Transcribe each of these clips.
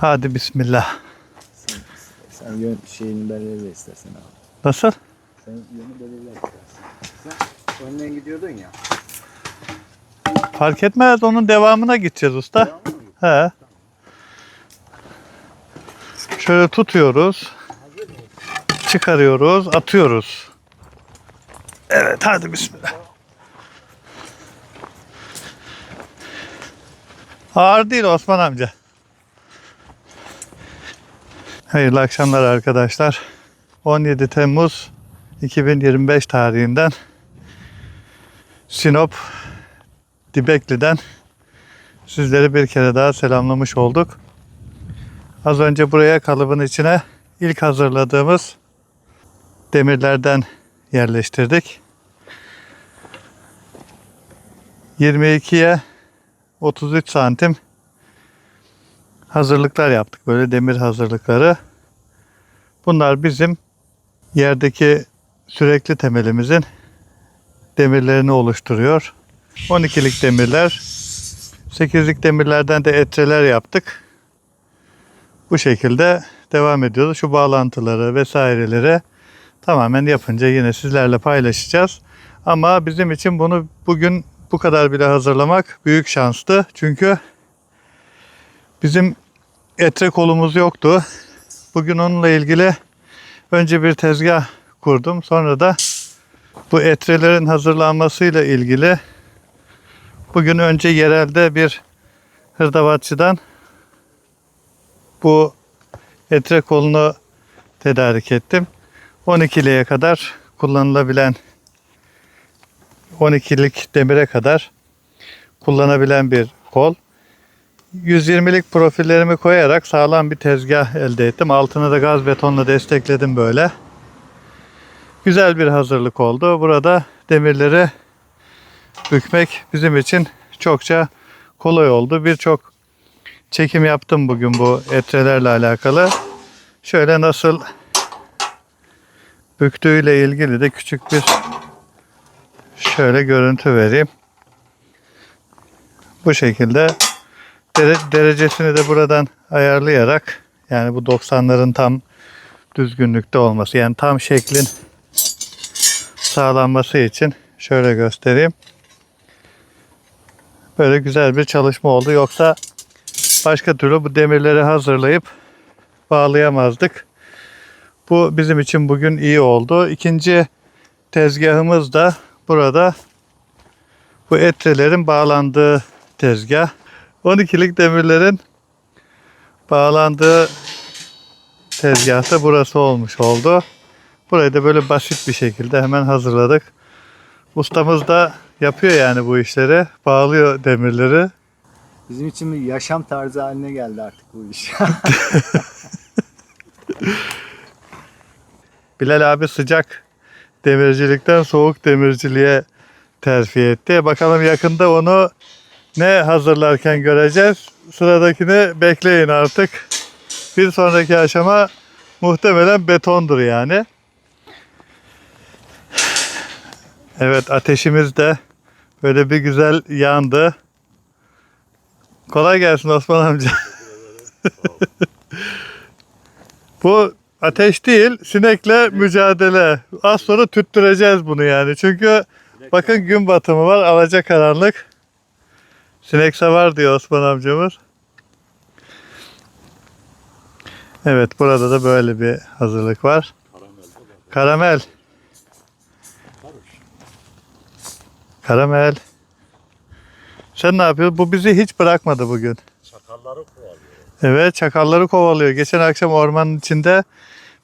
Hadi bismillah. Sen, sen yön şeyini belirle istersen abi. Nasıl? Sen yönü belirle istersen. Sen önden gidiyordun ya. Fark etmez onun devamına gideceğiz usta. Mı? He. Şöyle tutuyoruz. Çıkarıyoruz, atıyoruz. Evet, hadi bismillah. Ağır değil Osman amca. Hayırlı akşamlar arkadaşlar. 17 Temmuz 2025 tarihinden Sinop Dibekli'den sizleri bir kere daha selamlamış olduk. Az önce buraya kalıbın içine ilk hazırladığımız demirlerden yerleştirdik. 22'ye 33 santim hazırlıklar yaptık. Böyle demir hazırlıkları. Bunlar bizim yerdeki sürekli temelimizin demirlerini oluşturuyor. 12'lik demirler, 8'lik demirlerden de etreler yaptık. Bu şekilde devam ediyoruz. Şu bağlantıları vesaireleri tamamen yapınca yine sizlerle paylaşacağız. Ama bizim için bunu bugün bu kadar bile hazırlamak büyük şanstı. Çünkü bizim etre kolumuz yoktu. Bugün onunla ilgili önce bir tezgah kurdum. Sonra da bu etrelerin hazırlanmasıyla ilgili bugün önce yerelde bir hırdavatçıdan bu etre kolunu tedarik ettim. 12'liye kadar kullanılabilen 12'lik demire kadar kullanabilen bir kol. 120'lik profillerimi koyarak sağlam bir tezgah elde ettim. Altını da gaz betonla destekledim böyle. Güzel bir hazırlık oldu. Burada demirleri bükmek bizim için çokça kolay oldu. Birçok çekim yaptım bugün bu etrelerle alakalı. Şöyle nasıl büktüğüyle ilgili de küçük bir şöyle görüntü vereyim. Bu şekilde dere- derecesini de buradan ayarlayarak yani bu 90'ların tam düzgünlükte olması yani tam şeklin sağlanması için şöyle göstereyim. Böyle güzel bir çalışma oldu. Yoksa başka türlü bu demirleri hazırlayıp bağlayamazdık. Bu bizim için bugün iyi oldu. İkinci tezgahımız da burada bu etrelerin bağlandığı tezgah. 12'lik demirlerin bağlandığı tezgah da burası olmuş oldu. Burayı da böyle basit bir şekilde hemen hazırladık. Ustamız da yapıyor yani bu işleri. Bağlıyor demirleri. Bizim için bir yaşam tarzı haline geldi artık bu iş. Bilal abi sıcak demircilikten soğuk demirciliğe terfi etti. Bakalım yakında onu ne hazırlarken göreceğiz. Sıradakini bekleyin artık. Bir sonraki aşama muhtemelen betondur yani. Evet ateşimiz de böyle bir güzel yandı. Kolay gelsin Osman amca. Bu ateş değil, sinekle mücadele. Az sonra tüttüreceğiz bunu yani. Çünkü bakın gün batımı var, alacakaranlık. Sinek savar diyor Osman amcamız. Evet, burada da böyle bir hazırlık var. Karamel. Karamel. Sen ne yapıyorsun? Bu bizi hiç bırakmadı bugün. Çakalları kovalıyor. Evet çakalları kovalıyor. Geçen akşam ormanın içinde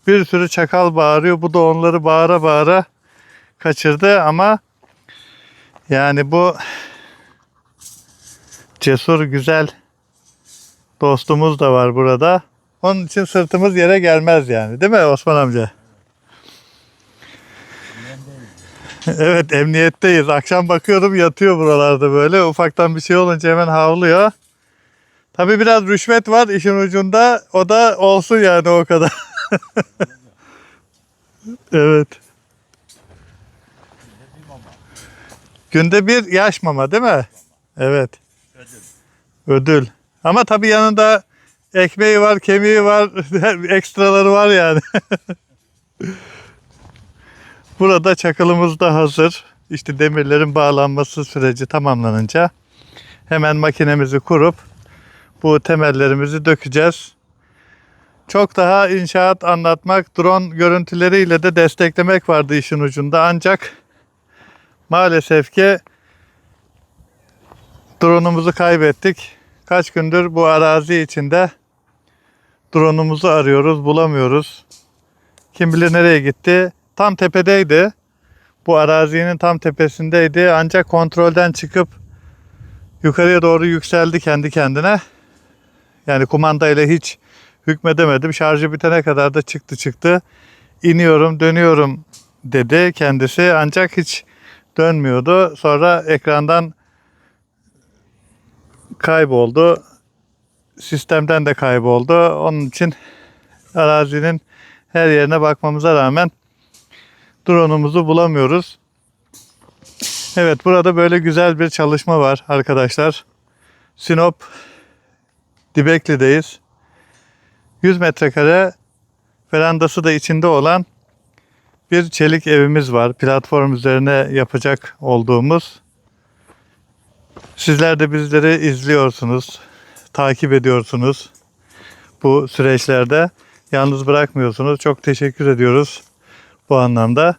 bir sürü çakal bağırıyor. Bu da onları bağıra bağıra kaçırdı ama yani bu cesur güzel dostumuz da var burada. Onun için sırtımız yere gelmez yani. Değil mi Osman amca? Evet emniyetteyiz. Akşam bakıyorum yatıyor buralarda böyle. Ufaktan bir şey olunca hemen havlıyor. Tabii biraz rüşvet var işin ucunda. O da olsun yani o kadar. evet. Günde bir yaş mama değil mi? Evet. Ödül. Ama tabii yanında ekmeği var, kemiği var, ekstraları var yani. Burada çakılımız da hazır. İşte demirlerin bağlanması süreci tamamlanınca hemen makinemizi kurup bu temellerimizi dökeceğiz. Çok daha inşaat anlatmak, drone görüntüleriyle de desteklemek vardı işin ucunda ancak maalesef ki drone'umuzu kaybettik. Kaç gündür bu arazi içinde drone'umuzu arıyoruz, bulamıyoruz. Kim bilir nereye gitti. Tam tepedeydi. Bu arazinin tam tepesindeydi. Ancak kontrolden çıkıp yukarıya doğru yükseldi kendi kendine. Yani kumandayla hiç hükmedemedim. Şarjı bitene kadar da çıktı çıktı. İniyorum, dönüyorum dedi kendisi. Ancak hiç dönmüyordu. Sonra ekrandan kayboldu. Sistemden de kayboldu. Onun için arazinin her yerine bakmamıza rağmen drone'umuzu bulamıyoruz. Evet burada böyle güzel bir çalışma var arkadaşlar. Sinop Dibekli'deyiz. 100 metrekare verandası da içinde olan bir çelik evimiz var. Platform üzerine yapacak olduğumuz. Sizler de bizleri izliyorsunuz, takip ediyorsunuz bu süreçlerde. Yalnız bırakmıyorsunuz. Çok teşekkür ediyoruz bu anlamda.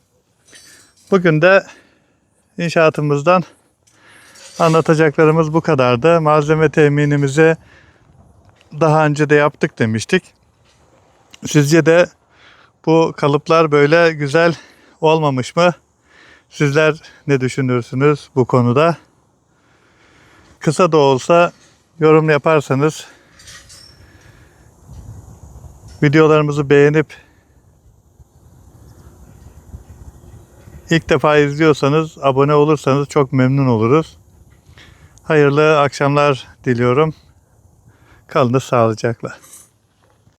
Bugün de inşaatımızdan anlatacaklarımız bu kadardı. Malzeme teminimizi daha önce de yaptık demiştik. Sizce de bu kalıplar böyle güzel olmamış mı? Sizler ne düşünürsünüz bu konuda? Kısa da olsa yorum yaparsanız videolarımızı beğenip ilk defa izliyorsanız abone olursanız çok memnun oluruz. Hayırlı akşamlar diliyorum. Kalınız sağlıcakla.